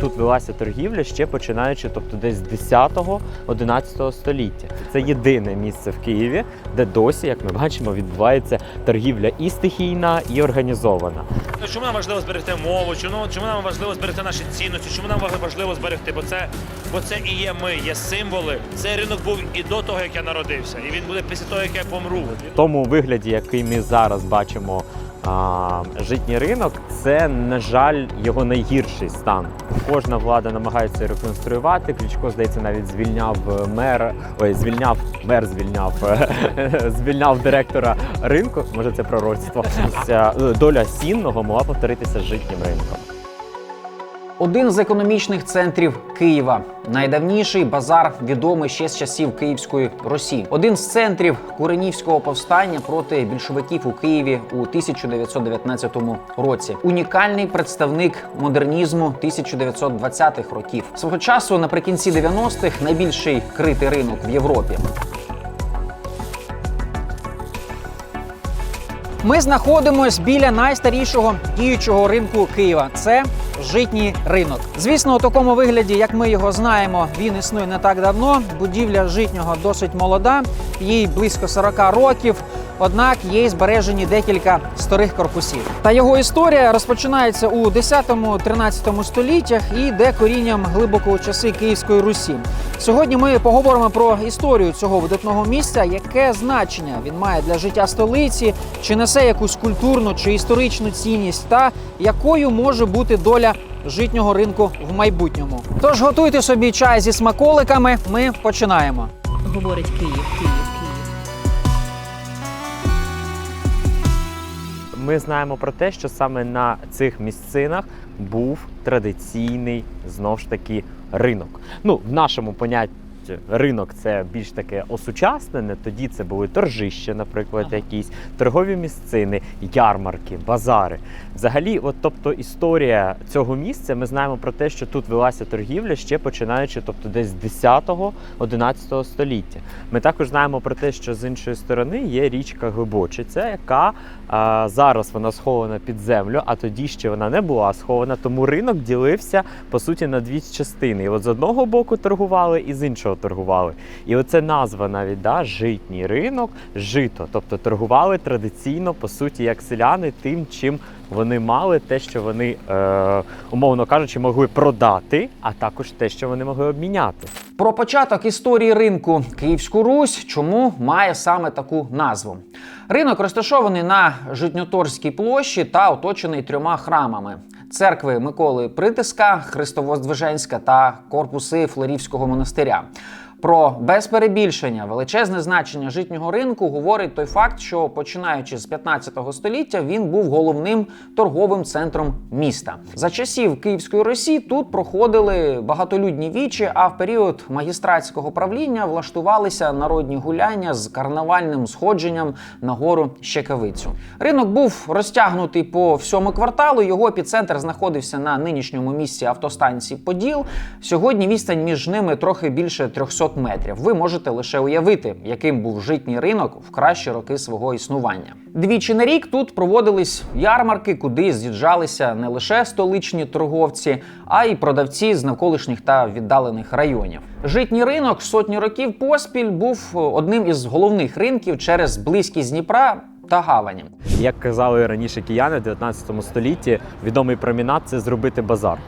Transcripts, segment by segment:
тут велася торгівля ще починаючи, тобто десь з 10-11 століття. Це єдине місце в Києві, де досі, як ми бачимо, відбувається торгівля і стихійна, і організована. Ну, Чому нам важливо зберегти мову? Чому, чому нам важливо зберегти наші цінності? Чому нам важливо зберегти? Бо це, бо це і є ми, є символи. Цей ринок був і до того, як я народився, і він буде після того, як я помру. В тому вигляді, який ми зараз бачимо. А, житній ринок це, на жаль, його найгірший стан. Кожна влада намагається реконструювати. Кличко, здається, навіть звільняв е, мер, ой, звільняв мер, звільняв е, звільняв директора ринку. Може, це пророцтво. Е, Доля сінного могла повторитися з житнім ринком. Один з економічних центрів Києва, найдавніший базар, відомий ще з часів Київської Росії. Один з центрів Куренівського повстання проти більшовиків у Києві у 1919 році. Унікальний представник модернізму 1920-х років. Свого часу наприкінці 90-х найбільший критий ринок в Європі. Ми знаходимось біля найстарішого діючого ринку Києва. Це житній ринок. Звісно, у такому вигляді, як ми його знаємо, він існує не так давно. Будівля житнього досить молода, їй близько 40 років. Однак є збережені декілька старих корпусів. Та його історія розпочинається у 10-13 століттях і йде корінням глибоко часи Київської Русі. Сьогодні ми поговоримо про історію цього видатного місця, яке значення він має для життя столиці, чи несе якусь культурну чи історичну цінність, та якою може бути доля житнього ринку в майбутньому. Тож готуйте собі чай зі смаколиками. Ми починаємо. говорить Київ, Київ, Ми знаємо про те, що саме на цих місцинах був традиційний знов ж таки ринок. Ну, в нашому понятті ринок це більш таке осучаснене. Тоді це були торжища, наприклад, Ага. якісь торгові місцини, ярмарки, базари. Взагалі, от тобто історія цього місця, ми знаємо про те, що тут велася торгівля ще починаючи, тобто десь з 10-11 століття. Ми також знаємо про те, що з іншої сторони є річка Глибочиця, яка зараз вона схована під землю, а тоді ще вона не була схована. Тому ринок ділився по суті на дві частини. І от з одного боку торгували, і з іншого торгували. І оце назва навіть да, житній ринок, жито. Тобто торгували традиційно, по суті, як селяни, тим, чим вони мали, те, що вони, е, умовно кажучи, могли продати, а також те, що вони могли обміняти. Про початок історії ринку Київську Русь, чому має саме таку назву. Ринок розташований на Житньоторській площі та оточений трьома храмами: церкви Миколи Притиска, Христовоздвиженська та корпуси Флорівського монастиря. Про без перебільшення величезне значення житнього ринку говорить той факт, що починаючи з 15 століття він був головним торговим центром міста. За часів Київської Росії тут проходили багатолюдні вічі, а в період магістратського правління влаштувалися народні гуляння з карнавальним сходженням на гору Щекавицю. Ринок був розтягнутий по всьому кварталу. Його епіцентр знаходився на нинішньому місці автостанції Поділ. Сьогодні відстань між ними трохи більше 300 метрів. Ви можете лише уявити, яким був житній ринок в кращі роки свого існування. Двічі на рік тут проводились ярмарки, куди з'їжджалися не лише столичні торговці, а й продавці з навколишніх та віддалених районів. Житній ринок сотні років поспіль був одним із головних ринків через близькість Дніпра та гавані. Як казали раніше кияни в 19 столітті, відомий промінат це зробити базар.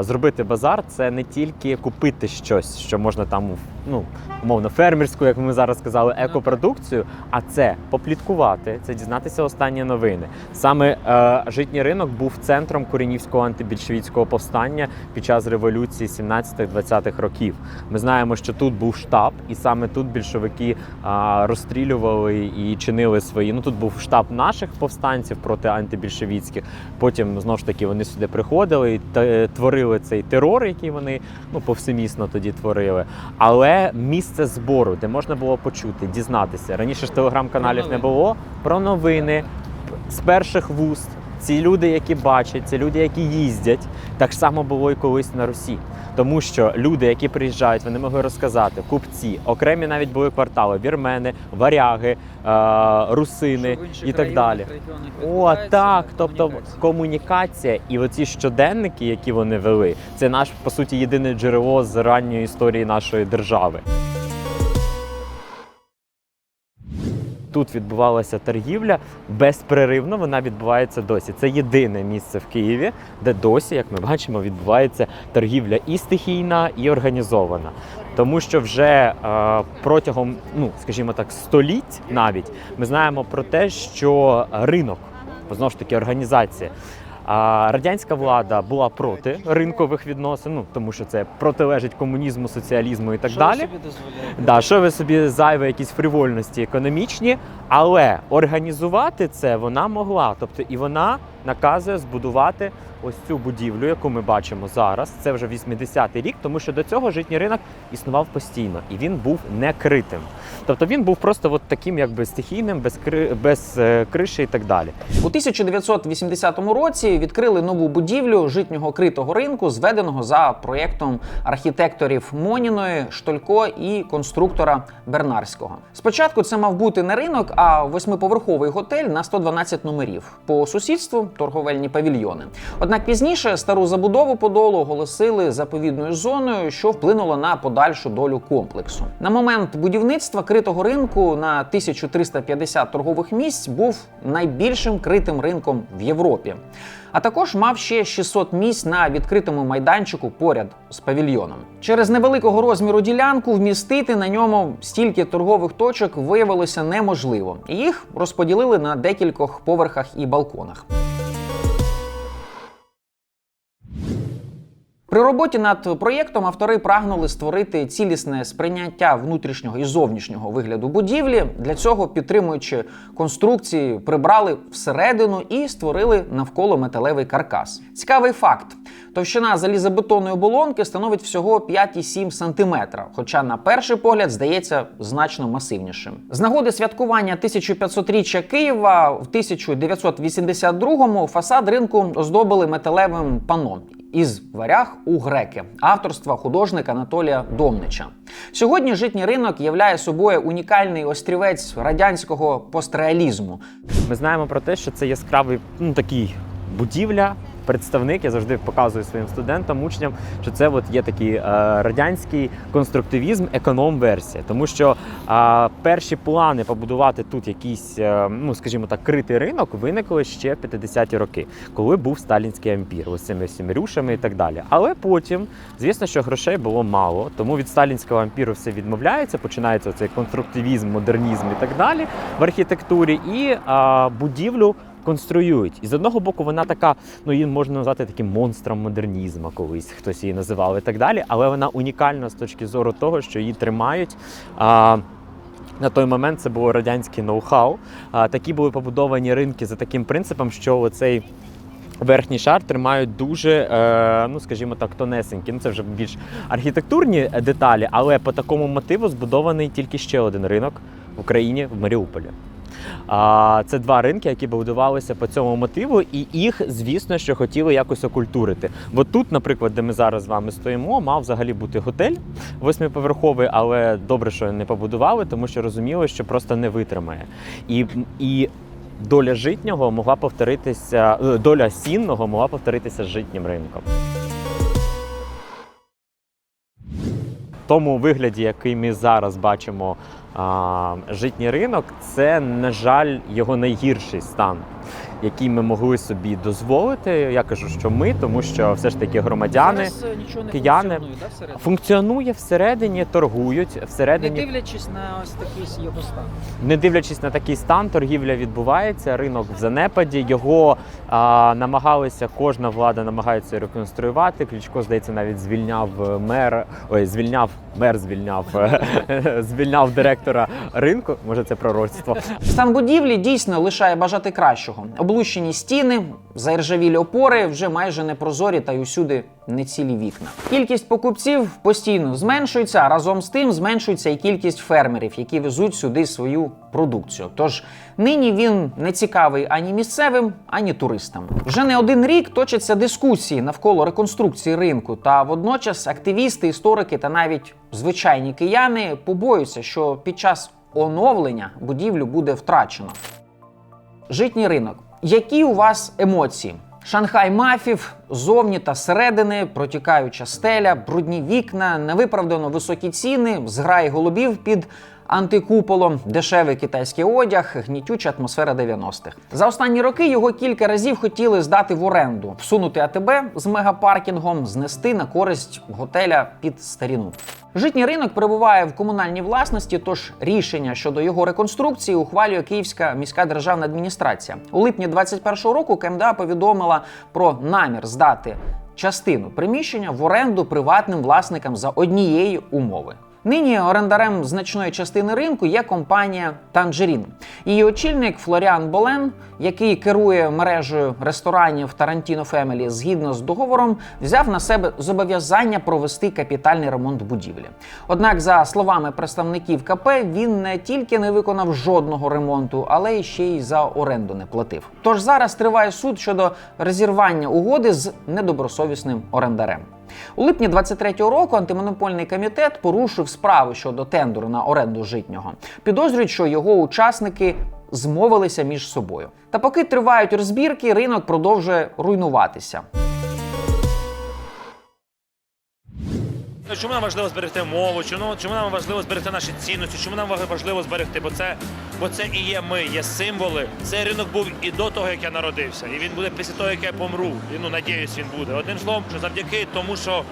Зробити базар це не тільки купити щось, що можна там, ну умовно, фермерську, як ми зараз сказали, екопродукцію, а це попліткувати, це дізнатися останні новини. Саме е, житній ринок був центром корінівського антибільшовіцького повстання під час революції 17-20-х років. Ми знаємо, що тут був штаб, і саме тут більшовики а, розстрілювали і чинили свої. Ну тут був штаб наших повстанців проти антибільшовіцьких. Потім знову ж таки вони сюди приходили і те- творили цей терор, який вони ну повсемісно тоді творили. Але місце збору, де можна було почути, дізнатися. Раніше ж телеграм-каналів не було про новини з перших вуст. Ці люди, які бачать, це люди, які їздять. Так само було і колись на Русі. Тому що люди, які приїжджають, вони могли розказати, купці, окремі навіть були квартали, вірмени, варяги, е, русини і так далі. О, так. Тобто комунікація і оці щоденники, які вони вели, це наш по суті єдине джерело з ранньої історії нашої держави. Тут відбувалася торгівля безперервно. Вона відбувається досі. Це єдине місце в Києві, де досі, як ми бачимо, відбувається торгівля і стихійна, і організована. Тому що вже е, протягом, ну скажімо так, століть навіть ми знаємо про те, що ринок, знову ж таки, організація. А радянська влада була проти ринкових відносин, ну тому що це протилежить комунізму, соціалізму і так далі. Да, що ви собі зайве якісь фривольності економічні, але організувати це вона могла. Тобто, і вона наказує збудувати ось цю будівлю, яку ми бачимо зараз. Це вже 80-й рік, тому що до цього житній ринок існував постійно і він був не критим. Тобто він був просто от таким, якби стихійним, без кри... без е, криші і так далі. У 1980 році відкрили нову будівлю житнього критого ринку, зведеного за проєктом архітекторів Моніної, Штолько і конструктора Бернарського. Спочатку це мав бути не ринок, а восьмиповерховий готель на 112 номерів. По сусідству торговельні павільйони. Однак пізніше стару забудову подолу оголосили заповідною зоною, що вплинуло на подальшу долю комплексу. На момент будівництва критого ринку на 1350 торгових місць був найбільшим критим ринком в Європі. А також мав ще 600 місць на відкритому майданчику поряд з павільйоном. Через невеликого розміру ділянку вмістити на ньому стільки торгових точок виявилося неможливо. Їх розподілили на декількох поверхах і балконах. При роботі над проєктом автори прагнули створити цілісне сприйняття внутрішнього і зовнішнього вигляду будівлі. Для цього, підтримуючи конструкції, прибрали всередину і створили навколо металевий каркас. Цікавий факт: товщина залізобетонної оболонки становить всього 5,7 см, хоча на перший погляд здається значно масивнішим. З нагоди святкування 1500-річчя Києва в 1982-му фасад ринку оздобили металевим панно із варяг у греки авторства художника Анатолія Домнича. Сьогодні житній ринок являє собою унікальний острівець радянського постреалізму. Ми знаємо про те, що це яскравий ну, такий будівля. Представник, я завжди показую своїм студентам, учням, що це от є такий е, радянський конструктивізм, економ-версія. Тому що перші плани побудувати тут якийсь, е, ну скажімо так, критий ринок виникли ще в 50-ті роки, коли був сталінський ампір, ось цими всіми рюшами і так далі. Але потім, звісно, що грошей було мало, тому від сталінського ампіру все відмовляється. Починається цей конструктивізм, модернізм і так далі в архітектурі, і е, будівлю конструюють. І з одного боку, вона така, ну її можна назвати таким монстром модернізму, колись хтось її називав і так далі. Але вона унікальна з точки зору того, що її тримають. А, на той момент це було радянське ноу-хау. Такі були побудовані ринки за таким принципом, що оцей. Верхній шар тримають дуже, е, ну скажімо так, тонесенькі. Ну це вже більш архітектурні деталі, але по такому мотиву збудований тільки ще один ринок в Україні в Маріуполі. Це два ринки, які будувалися по цьому мотиву, і їх, звісно, що хотіли якось окультурити. Бо тут, наприклад, де ми зараз з вами стоїмо, мав взагалі бути готель восьмиповерховий, але добре, що не побудували, тому що розуміли, що просто не витримає. І, і доля житнього могла повторитися, е, доля сінного могла повторитися з житнім ринком. Тому вигляді, який ми зараз бачимо житній ринок, це, на жаль, його найгірший стан, який ми могли собі дозволити. Я кажу, що ми, тому що все ж таки громадяни е, не кияни. функціонує, да, всередині? функціонує всередині, торгують Не дивлячись на ось такий його стан. Не дивлячись на такий стан, торгівля відбувається, ринок в занепаді. Його а, намагалися, кожна влада намагається реконструювати. Кличко, здається, навіть звільняв е, мер, ой, звільняв мер, звільняв е, звільняв директора ринку. Може, це пророцтво. Стан будівлі дійсно лишає бажати кращого. Облущені стіни, заіржавілі опори вже майже непрозорі та й усюди не цілі вікна. Кількість покупців постійно зменшується, а разом з тим зменшується і кількість фермерів, які везуть сюди свою продукцію. Тож нині він не цікавий ані місцевим, ані туристам. Вже не один рік точаться дискусії навколо реконструкції ринку. Та водночас активісти, історики та навіть звичайні кияни побоюються, що під час оновлення будівлю буде втрачено. Житній ринок. Які у вас емоції? Шанхай мафів, зовні та зсередини, протікаюча стеля, брудні вікна, невиправдано високі ціни, зграї голубів під антикуполом, дешевий китайський одяг, гнітюча атмосфера 90-х. За останні роки його кілька разів хотіли здати в оренду, всунути АТБ з мегапаркінгом, знести на користь готеля під старіну. Житній ринок перебуває в комунальній власності, тож рішення щодо його реконструкції ухвалює Київська міська державна адміністрація. У липні 2021 року КМДА повідомила про намір здати частину приміщення в оренду приватним власникам за однієї умови. Нині орендарем значної частини ринку є компанія Танжерін. Її очільник Флоріан Болен, який керує мережею ресторанів Тарантіно Фемелі згідно з договором, взяв на себе зобов'язання провести капітальний ремонт будівлі. Однак, за словами представників КП, він не тільки не виконав жодного ремонту, але ще й за оренду не платив. Тож зараз триває суд щодо розірвання угоди з недобросовісним орендарем. У липні 23-го року антимонопольний комітет порушив справу щодо тендеру на оренду житнього. Підозрюють, що його учасники змовилися між собою. Та поки тривають розбірки, ринок продовжує руйнуватися. Чому нам важливо зберегти мову? Чому, чому нам важливо зберегти наші цінності? Чому нам важливо зберегти? Бо це, бо це і є ми, є символи. Цей ринок був і до того, як я народився, і він буде після того, як я помру. І ну надіюсь, він буде. Одним словом, що завдяки тому, що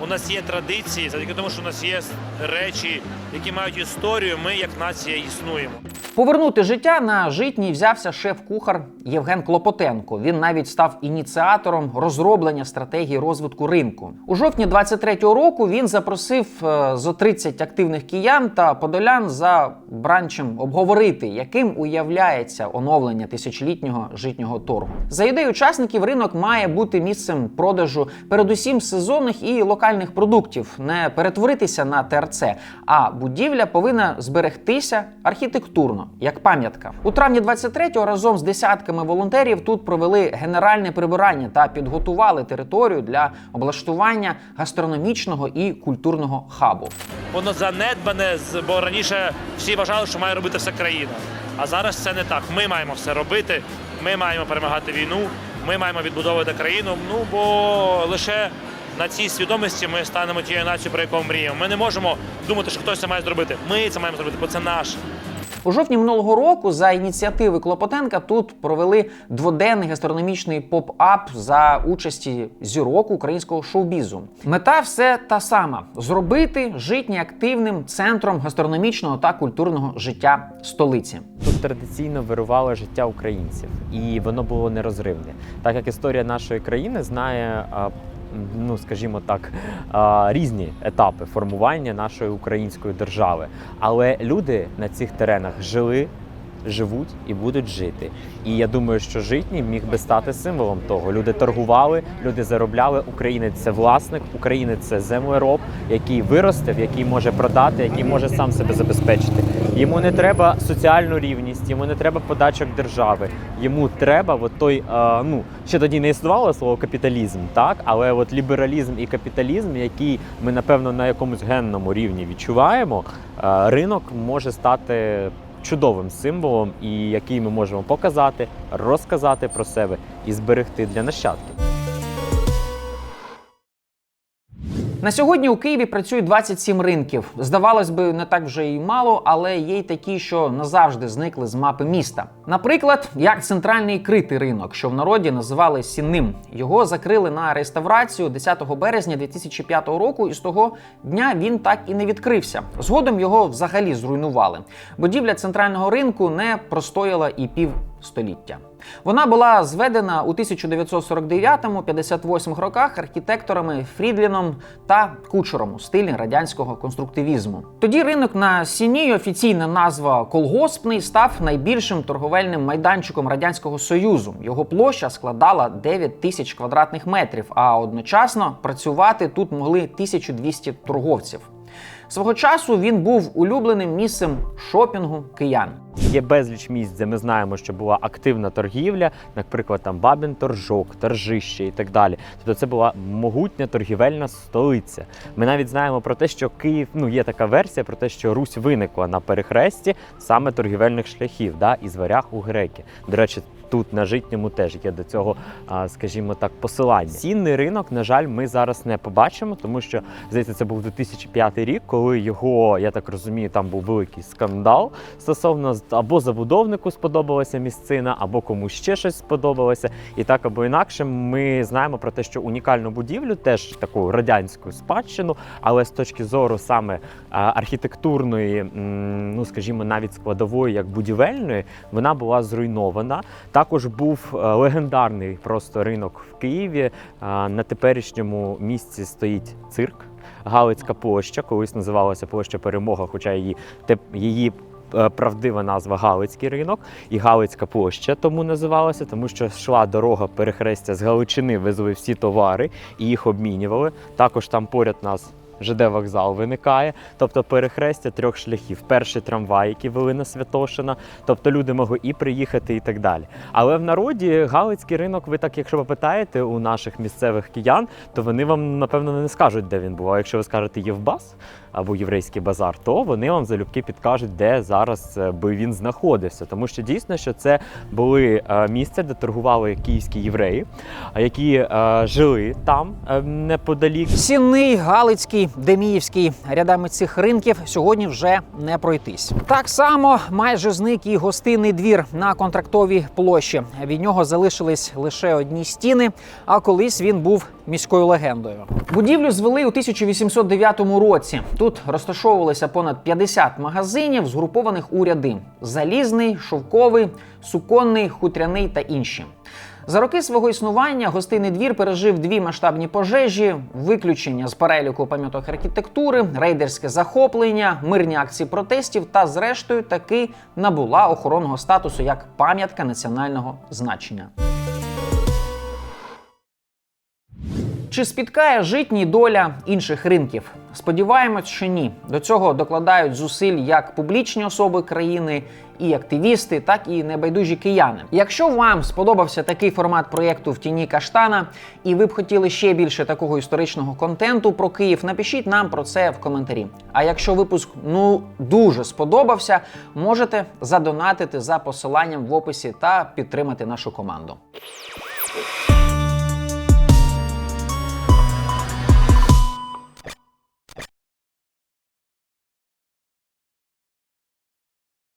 у нас є традиції, завдяки тому, що у нас є речі, які мають історію, ми як нація існуємо. Повернути життя на житній взявся шеф-кухар Євген Клопотенко. Він навіть став ініціатором розроблення стратегії розвитку ринку. У жовтні 23-го року він запросив е, зо 30 активних киян та подолян за бранчем обговорити, яким уявляється оновлення тисячолітнього житнього торгу. За ідеєю учасників, ринок має бути місцем продажу передусім сезонних і локальних продуктів, не перетворитися на ТРЦ, а будівля повинна зберегтися архітектурно як пам'ятка. У травні 23-го разом з десятками волонтерів тут провели генеральне прибирання та підготували територію для облаштування гастрономічного і культурного хабу. Воно занедбане, бо раніше всі вважали, що має робити все країна. А зараз це не так. Ми маємо все робити. Ми маємо перемагати війну. Ми маємо відбудовувати країну. Ну бо лише на цій свідомості ми станемо тією нацією, про яку мріємо. Ми не можемо думати, що хтось це має зробити. Ми це маємо зробити, бо це наше. У жовтні минулого року за ініціативи Клопотенка тут провели дводенний гастрономічний поп-ап за участі зірок українського шоу-бізу. Мета все та сама: зробити житнє активним центром гастрономічного та культурного життя столиці. Тут традиційно вирувало життя українців, і воно було нерозривне. Так як історія нашої країни знає, ну скажімо так, різні етапи формування нашої української держави. Але люди на цих теренах жили. Живуть і будуть жити. І я думаю, що житній міг би стати символом того. Люди торгували, люди заробляли. Українець це власник, українець це землероб, який виростив, який може продати, який може сам себе забезпечити. Йому не треба соціальну рівність, йому не треба подачок держави. Йому треба от той, е, ну ще тоді не існувало слово капіталізм, так але от лібералізм і капіталізм, який ми напевно на якомусь генному рівні відчуваємо, е, ринок може стати чудовим символом, і який ми можемо показати, розказати про себе і зберегти для нащадків. На сьогодні у Києві працює 27 ринків. Здавалось би, не так вже і мало, але є й такі, що назавжди зникли з мапи міста. Наприклад, як центральний критий ринок, що в народі називали сінним. Його закрили на реставрацію 10 березня 2005 року, і з того дня він так і не відкрився. Згодом його взагалі зруйнували. Будівля центрального ринку не простояла і пів століття. Вона була зведена у 1949-58 роках архітекторами Фрідліном та Кучером у стилі радянського конструктивізму. Тоді ринок на Сіні, офіційна назва колгоспний, став найбільшим торговельним майданчиком радянського союзу. Його площа складала 9 тисяч квадратних метрів, а одночасно працювати тут могли 1200 торговців. Свого часу він був улюбленим місцем шопінгу киян. Є безліч місць, де ми знаємо, що була активна торгівля, наприклад, там Бабін торжок, торжище і так далі. Тобто це була могутня торгівельна столиця. Ми навіть знаємо про те, що Київ, ну є така версія про те, що Русь виникла на перехресті саме торгівельних шляхів, да, із варяг у греки. До речі, тут на житньому теж є до цього, скажімо так, посилання. Цінний ринок, на жаль, ми зараз не побачимо, тому що здається, це був 2005 рік, коли його, я так розумію, там був великий скандал стосовно або забудовнику сподобалася місцина, або комусь ще щось сподобалося. І так або інакше, ми знаємо про те, що унікальну будівлю, теж таку радянську спадщину, але з точки зору саме архітектурної, ну скажімо, навіть складової, як будівельної, вона була зруйнована. Також був е, легендарний просто ринок в Києві. На теперішньому місці стоїть цирк. Галицька площа, колись називалася площа Перемога, хоча її, її е, правдива назва Галицький ринок і Галицька площа тому називалася, тому що йшла дорога перехрестя з Галичини, везли всі товари і їх обмінювали. Також там поряд нас. ЖД вокзал виникає, тобто перехрестя трьох шляхів. Перший трамвай, який вели на Святошина, тобто люди могли і приїхати, і так далі. Але в народі Галицький ринок, ви так, якщо ви питаєте у наших місцевих киян, то вони вам напевно не скажуть, де він був. А якщо ви скажете Євбас або єврейський базар, то вони вам залюбки підкажуть, де зараз е, би він знаходився. Тому що дійсно, що це були е, місця, де торгували київські євреї, які е, жили там неподалік. Сінний, Галицький, Деміївський рядами цих ринків сьогодні вже не пройтись. Так само майже зник і гостинний двір на контрактовій площі. Від нього залишились лише одні стіни, а колись він був міською легендою. Будівлю звели у 1809 році. Тут розташовувалися понад 50 магазинів, згрупованих у ряди: залізний, шовковий, суконний, хутряний та інші. За роки свого існування гостинний двір пережив дві масштабні пожежі, виключення з переліку пам'яток архітектури, рейдерське захоплення, мирні акції протестів та, зрештою, таки набула охоронного статусу як пам'ятка національного значення. Чи спіткає житній доля інших ринків? Сподіваємось, що ні. До цього докладають зусиль як публічні особи країни, і активісти, так і небайдужі кияни. Якщо вам сподобався такий формат проєкту в тіні каштана, і ви б хотіли ще більше такого історичного контенту про Київ, напишіть нам про це в коментарі. А якщо випуск ну дуже сподобався, можете задонатити за посиланням в описі та підтримати нашу команду.